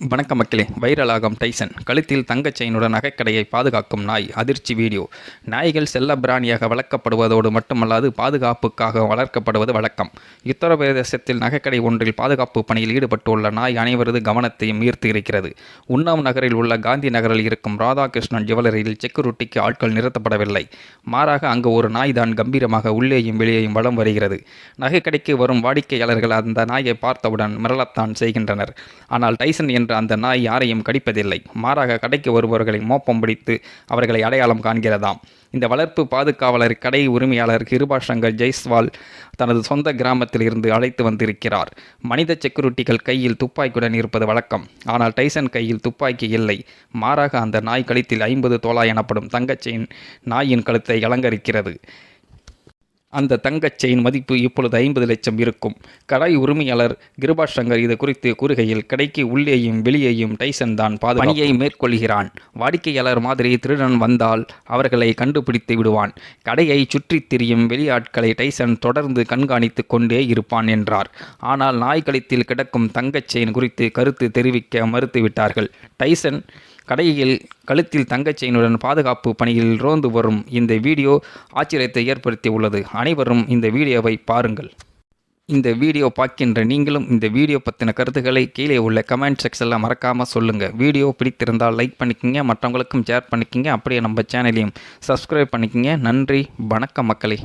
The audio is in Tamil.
வணக்கம் மக்களே. வைரலாகும் டைசன் கழுத்தில் தங்கச் செயினுடன் நகைக்கடையை பாதுகாக்கும் நாய் அதிர்ச்சி வீடியோ. நாய்கள் செல்ல பிராணியாக வளர்க்கப்படுவதோடு மட்டுமல்லாது பாதுகாப்புக்காக வளர்க்கப்படுவது வழக்கம். உத்தரப்பிரதேசத்தில் நகைக்கடை ஒன்றில் பாதுகாப்பு பணியில் ஈடுபட்டுள்ள நாய் அனைவரது கவனத்தையும் ஈர்த்து இருக்கிறது. உன்னாவ் நகரில் உள்ள காந்தி நகரில் இருக்கும் ராதாகிருஷ்ணன் ஜுவல்லரியில் செக்யூரிட்டிக்கு ஆட்கள் நிறுத்தப்படவில்லை. மாறாக அங்கு ஒரு நாய் தான் கம்பீரமாக உள்ளேயும் வெளியேயும் வளம் வருகிறது. நகைக்கடைக்கு வரும் வாடிக்கையாளர்கள் அந்த நாயை பார்த்தவுடன் மிரளத்தான் செய்கின்றனர். ஆனால் டைசன் என்ற அந்த நாய் யாரையும் கடிப்பதில்லை. மாறாக கடைக்கு வருபவர்களை மோப்பம் பிடித்து அவர்களை அடையாளம் காண்கிறதாம். இந்த வளர்ப்பு பாதுகாவலர் கடை உரிமையாளர் கிருபா சங்கர் ஜெய்ஸ்வால் தனது சொந்த கிராமத்தில் இருந்து அழைத்து வந்திருக்கிறார். மனித செக்யூரிட்டிகள் கையில் துப்பாக்கியுடன் இருப்பது வழக்கம். ஆனால் டைசன் கையில் துப்பாக்கி இல்லை. மாறாக அந்த நாய் கழுத்தில் ஐம்பது தோலா எனப்படும் தங்கச்செயின் நாயின் கழுத்தை அலங்கரிக்கிறது. அந்த தங்கச் செயின் மதிப்பு இப்பொழுது ஐம்பது லட்சம் இருக்கும். கடை உரிமையாளர் கிருபா சங்கர் இது குறித்து கூறுகையில் கடைக்கு உள்ளேயும் வெளியேயும் டைசன் தான் பாது பணியை மேற்கொள்கிறான். வாடிக்கையாளர் மாதிரி திருடன் வந்தால் அவர்களை கண்டுபிடித்து விடுவான். கடையை சுற்றித் திரியும் வெளியாட்களை டைசன் தொடர்ந்து கண்காணித்து கொண்டே இருப்பான் என்றார். ஆனால் நாய் கழுத்தில் கிடக்கும் தங்கச் செயின் குறித்து கருத்து தெரிவிக்க மறுத்துவிட்டார்கள். டைசன் கடையில் கழுத்தில் தங்கச் செயினுடன் பாதுகாப்பு பணியில் ரோந்து வரும் இந்த வீடியோ ஆச்சரியத்தை ஏற்படுத்தி உள்ளது அனைவரும் இந்த வீடியோவை பாருங்கள். இந்த வீடியோ பார்க்கின்ற நீங்களும் இந்த வீடியோ பற்றின கருத்துக்களை கீழே உள்ள கமெண்ட் செக்ஷனில் மறக்காமல் சொல்லுங்கள் வீடியோ பிடித்திருந்தால் லைக் பண்ணிக்கோங்க மற்றவங்களுக்கும் ஷேர் பண்ணிக்கோங்க. அப்படியே நம்ம சேனலையும் சப்ஸ்கிரைப் பண்ணிக்கோங்க. நன்றி வணக்கம் மக்களே.